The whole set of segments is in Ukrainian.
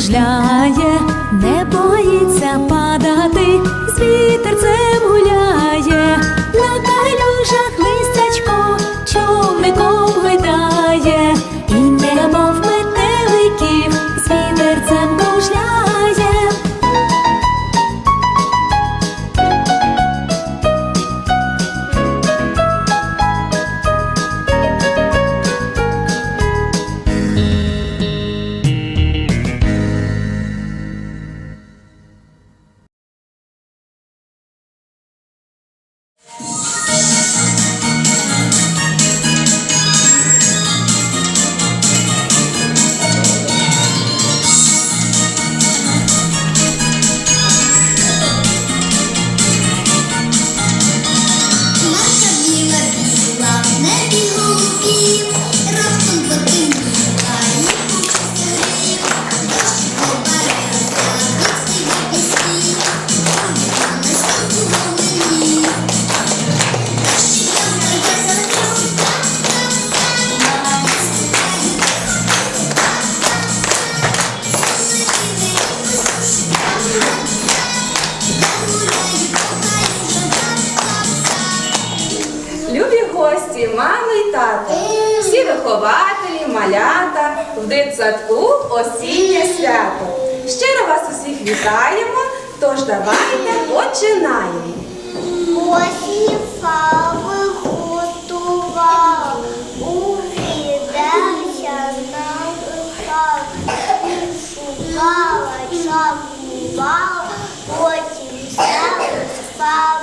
кружляє, не боїться падати, з вітерцем гуляє, на калюжах листячко човником гойдає, і немов метеликів з вітерцем кружляє. ばん。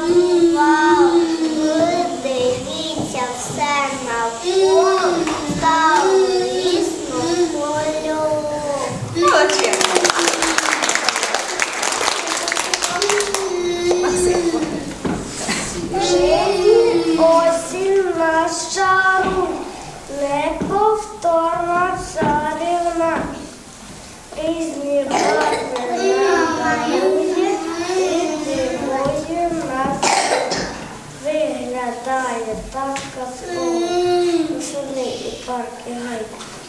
Виглядає так казково, сади і парки гай,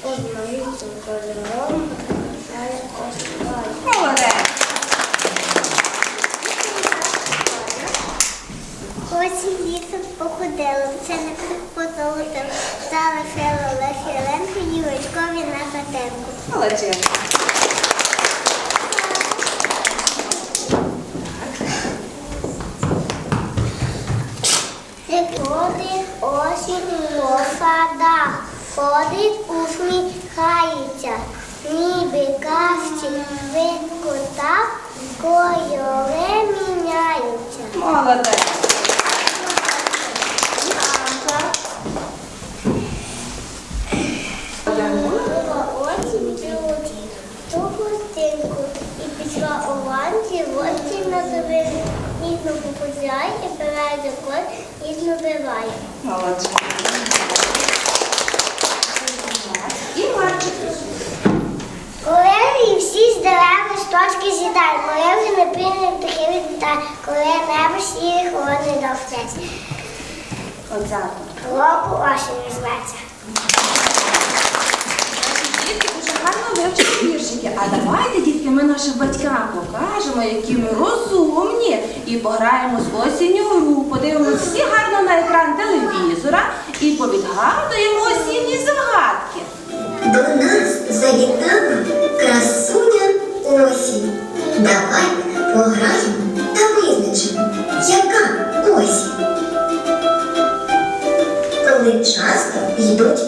однолітним кольором, освай. Молодець. Осінь лісом походила, все не позолотив, залишила лише ленку дівочкові на хатинку. Молодці. Ходить осінь по садах, ходить усміхається, ніби казці швидко так кольори міняються. Молодець. І пішла у ланці, гості на зовину, ніжно попузяє, і бере закон, ніжно биває. Молодці. І Марчик. Коли і всі з дерев листочки з'їдають, коли вже не пильні птахи відлітають, коли небо сіє, холодний довгець. Оця. Року осінь зветься. Гарно вивчили віршики. А давайте, дітки, ми нашим батькам покажемо, які ми розумні, і пограємо з осінню гру. Подивимося всі гарно на екран телевізора і повідгадуємо осінні загадки. До нас завітала красуня осінь. Давай пограємо та визначимо, яка осінь. Коли часто йдуть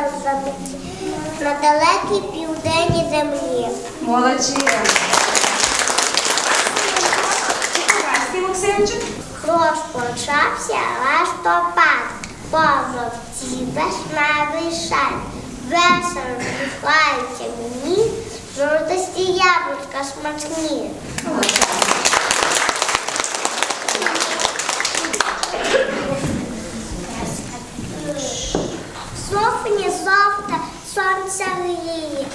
снігім на далекій південній землі. Молодці. Максимчик. Розпочався листопад, позовці весневий шаль, весело відбуваються мені, жовтості яблучка смачні. Софні жовте сонце гріє,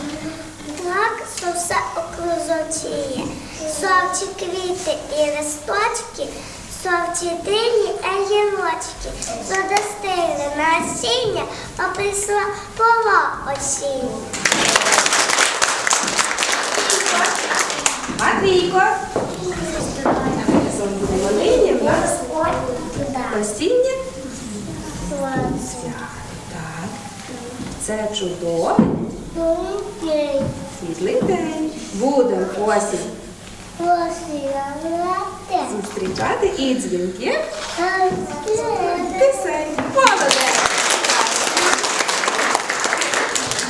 так що все окружочіє. Жовті квіти і листочки, жовті дині і гілочки. Задостили насіння, а прийшла пора осіння. Матвійко. Волині в нас осіннє. Так. Це чудовий Окей. Світлий день. Будемо осінь зустрічати і дзвінки пісень. Молодець.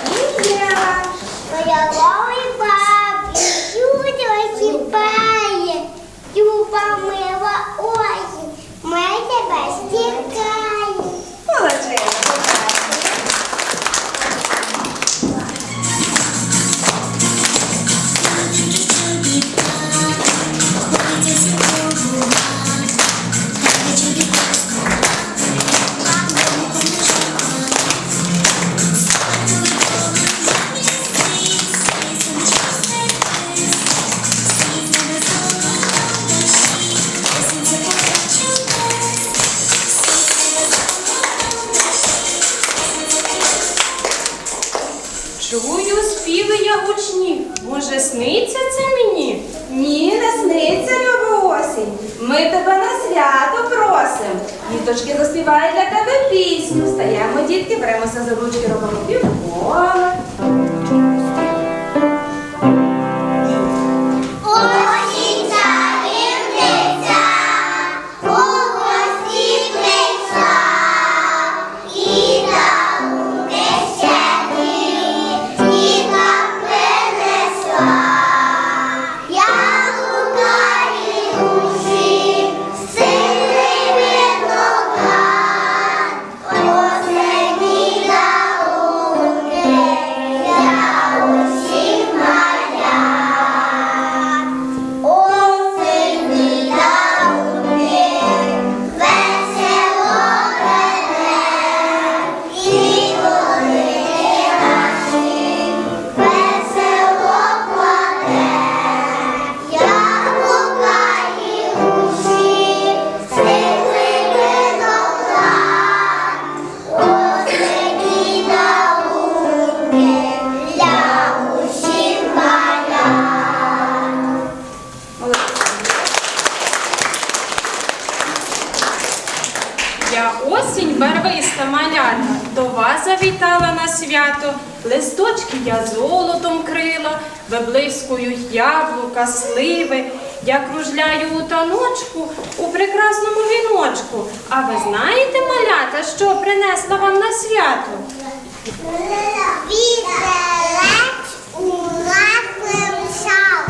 І я. Пояловий бабі, чудо сіпає, Люба мила осінь, ми тебе стікаємо. Виблискують яблука, сливи. Я кружляю у таночку у прекрасному віночку. А ви знаєте, малята, що принесла вам на свято? Вітерець у нас примчав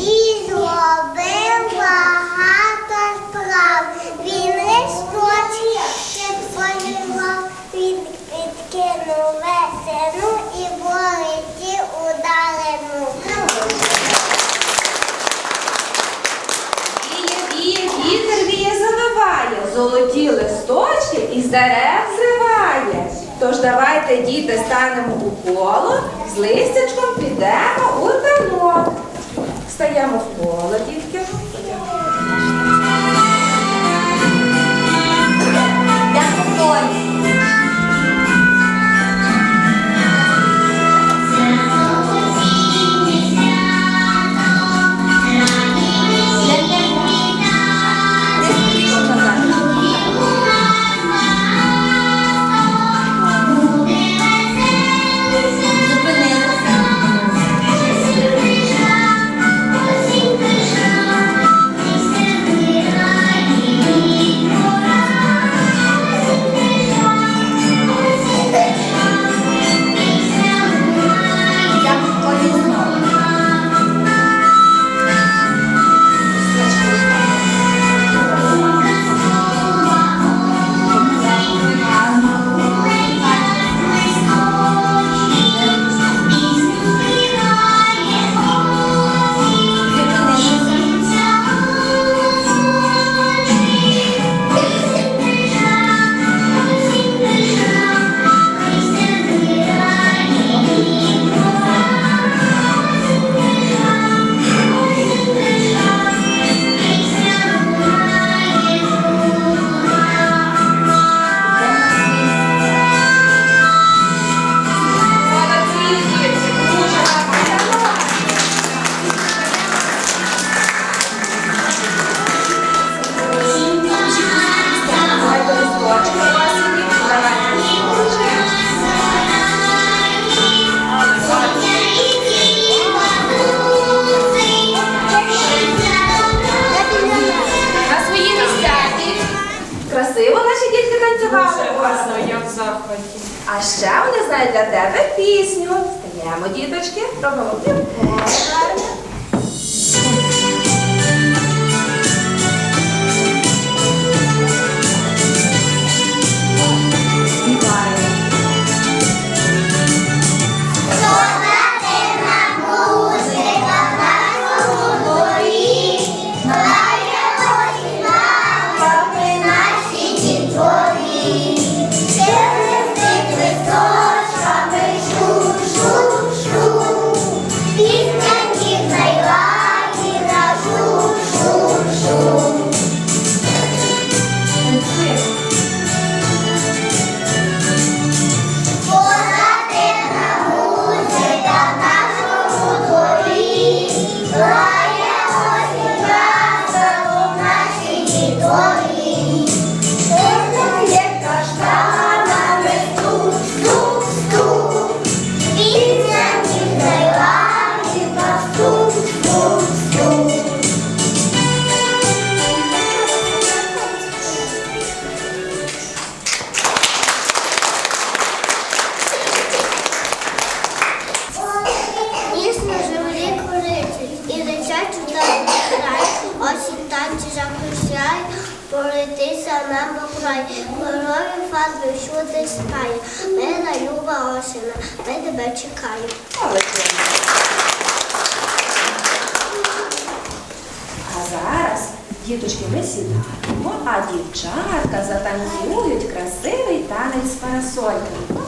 і зробив багато справ. Він листочки і з дерев зриває. Тож давайте, діти, станемо у коло, з листячком підемо у танок. Стаємо захваті. А ще вони знають для тебе пісню. Стаємо, діточки, робимо півко. Нам край, корові фарби всюди спає, мила люба осіна, ми тебе чекаємо. А зараз, діточки, ми сідаємо, а дівчатка затанцюють красивий танець з парасольками.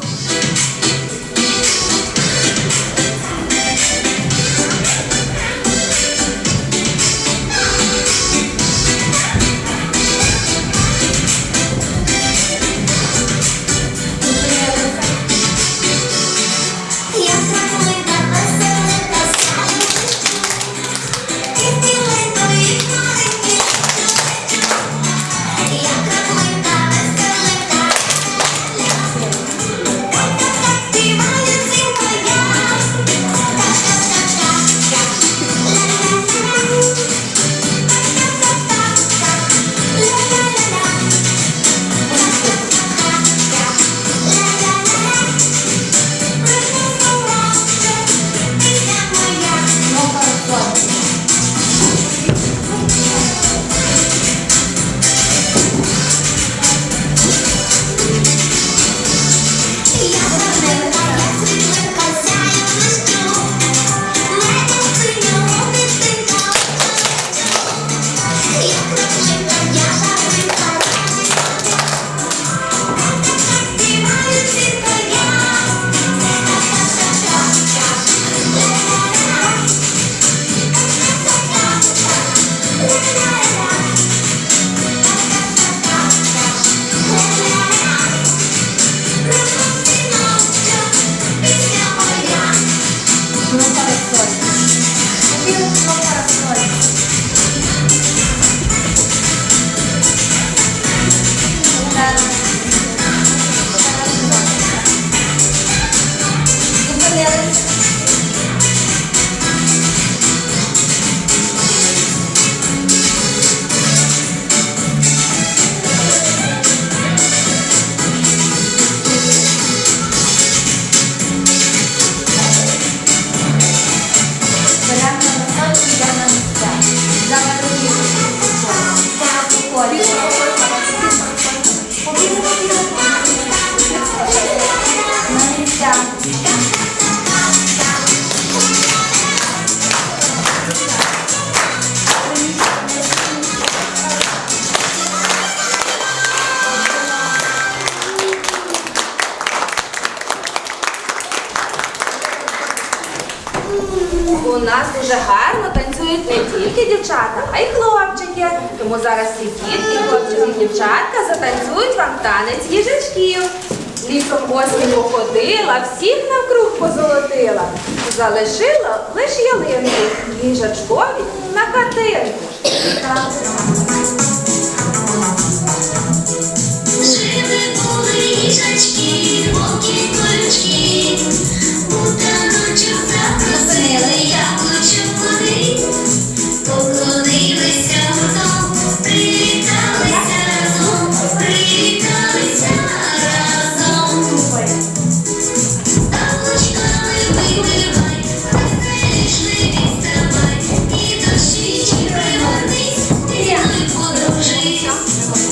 Тому зараз всі дітки, хлопчики і дівчатка затанцюють вам танець їжачків. Лісом осінь походила, всіх навкруг позолотила. Залишила лиш ялинку їжачкові на хатинку. Жили були їжачки, вовки колючки, у таночок запросили яблучок води, 十一。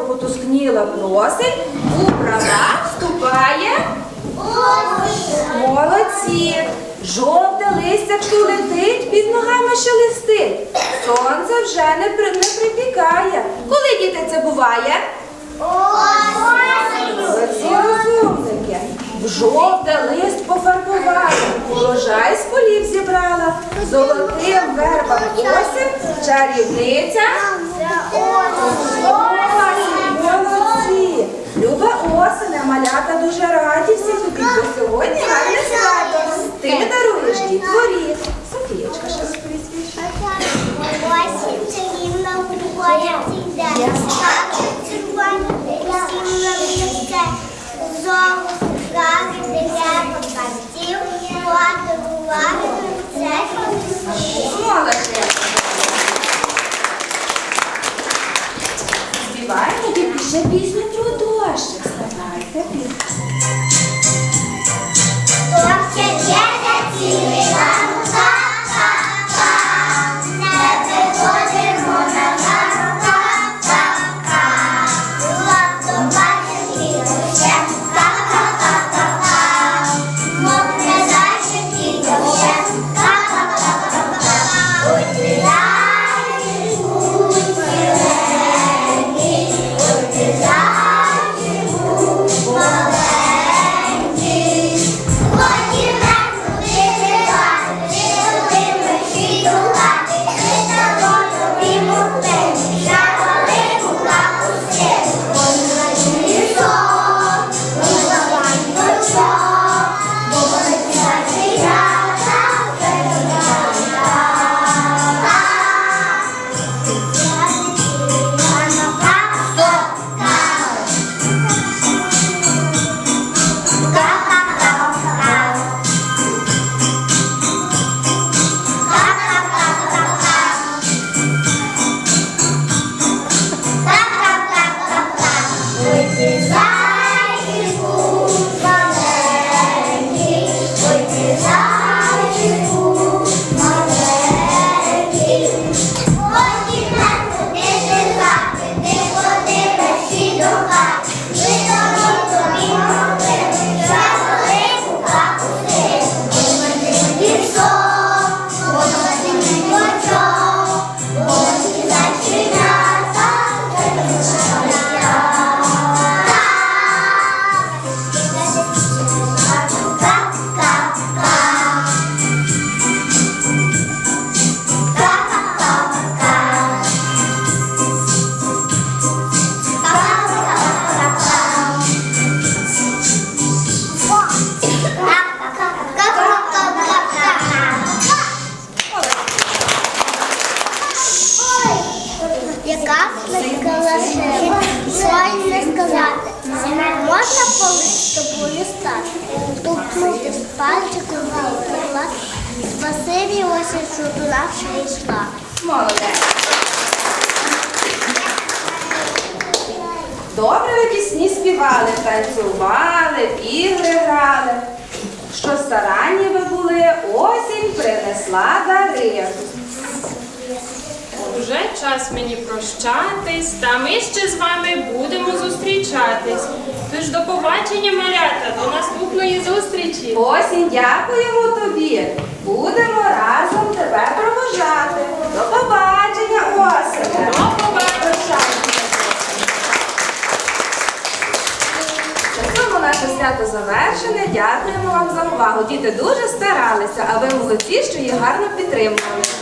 Небо потускніло просить, у права вступає. Молодці! Жовте листячко летить, під ногами ще листить. Сонце вже не, при- не припікає. Коли діти це буває? Розумники. В жовте лист пофарбувала, урожай з полів зібрала, золотим вербам осінь, чарівниця. Люба осеня, малята дуже раді всі тобі, бо сьогодні гарне свято. Ти даруєш дітворі. Софієчка, що розповість більше? Молодець. Співаємо дітки ще пісню про дощик. Ставайте Exato. Тож до побачення, малята, до наступної зустрічі. Осінь, дякуємо тобі. Будемо разом тебе провожати. До побачення, осінь. До побачення. На цьому наше свято завершене. Дякуємо вам за увагу. Діти дуже старалися, а ви молодці, що їх гарно підтримували.